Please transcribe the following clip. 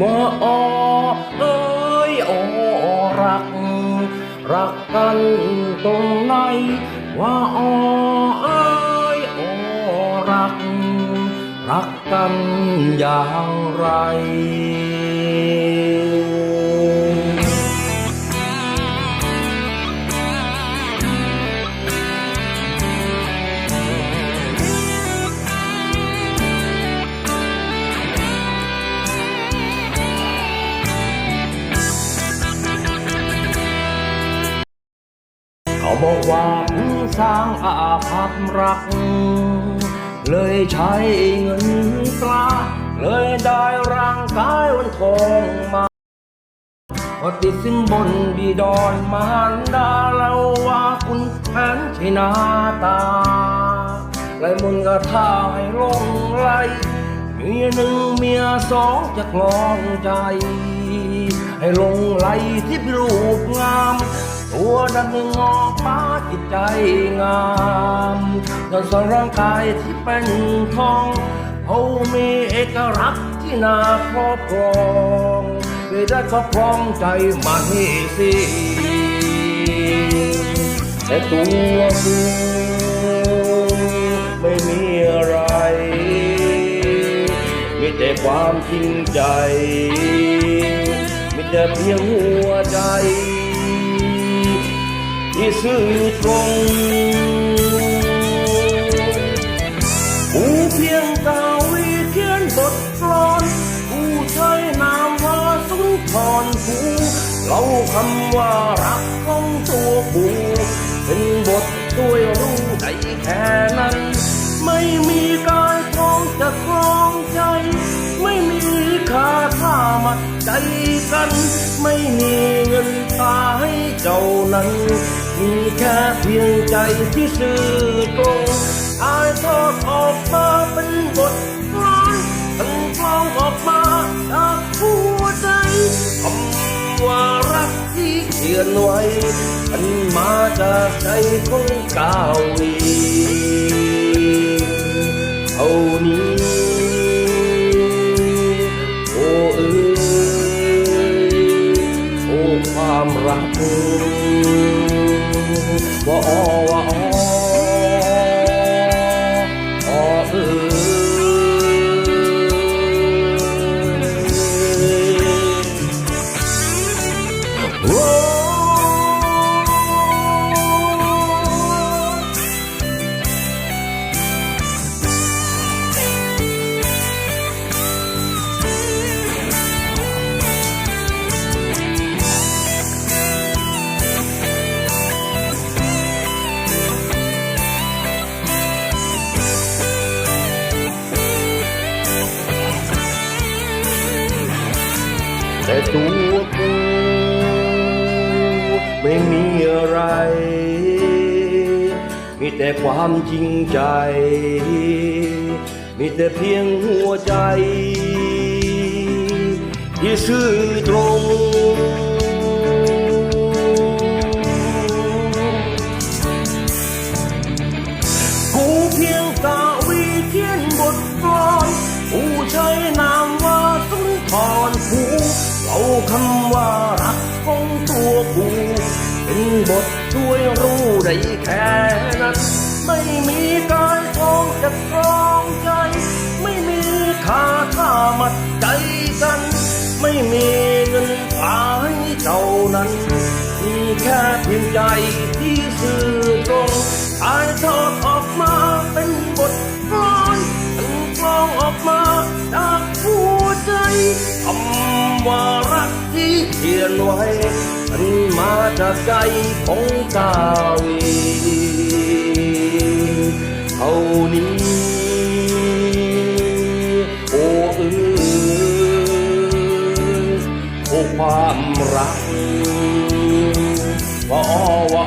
ว่าออเอ้ยออรัก รักกันตรงไหนว่าออเอ้ยออรัก รักกันอย่างไร บอกว่าสร้างอาภัพรัก เลยใช้เงินตราเลยได้ร่างกายวันทองมาพอติดสินบนบีดอนมารดาเราว่าคุณแผนใช่หน้าตาไรมุนกระท่าให้ลงไหลเมียหนึ่งเมียสองจะคลองใจ ให้ลง ไหลที่รูปงาม ตัวดำยังงอป้าจิตใจงามจนส่วนร่างกายที่เป็นทองเขามีเอกลักษณ์ที่น่าครอบครองเคยได้ครอบครองใจมาให้สิแต่ตัวกูไม่มีอะไร มีแต่ความจริงใจ แต่เพียงหัวใจ ที่ซื่อตรงกูเพียงกาวีเขียนบทกลอนกูใช้นามว่าสุนทรภูเล่าคำว่ารักของตัวกูเป็นบทด้วยรู้ใจแค่นั้น ไม่มีการคล้องจะคล้องใจ ไม่มีค่าค่ามัดใจกัน ไม่มีเงินตาให้เจ้านั้น มีแค่เพียงใจที่ซื่อตรงอายทอดออกมาเป็นบทกลอนมันกลองออกมาจากหัวใจคำว่ารักที่เขียนไว้มันมาจากใจของกาวี รั แต่ตัวกูไม่มีอะไร มีแต่ความจริงใจ มีแต่เพียงหัวใจ ที่ซื่อตรง คำว่ารักของตัวกูเป็นบทช่วยรู้ได้แค่นั้น ไม่มีการทองจะครองใจ ไม่มีค่าค่ามัดใจกัน ไม่มีเงินขายเจ้านั้น มีแค่เพียงใจ นไว้มันมาจากใจของกาวีเอานี้โอ้เออโอ้ความรักว่าอ้อว่า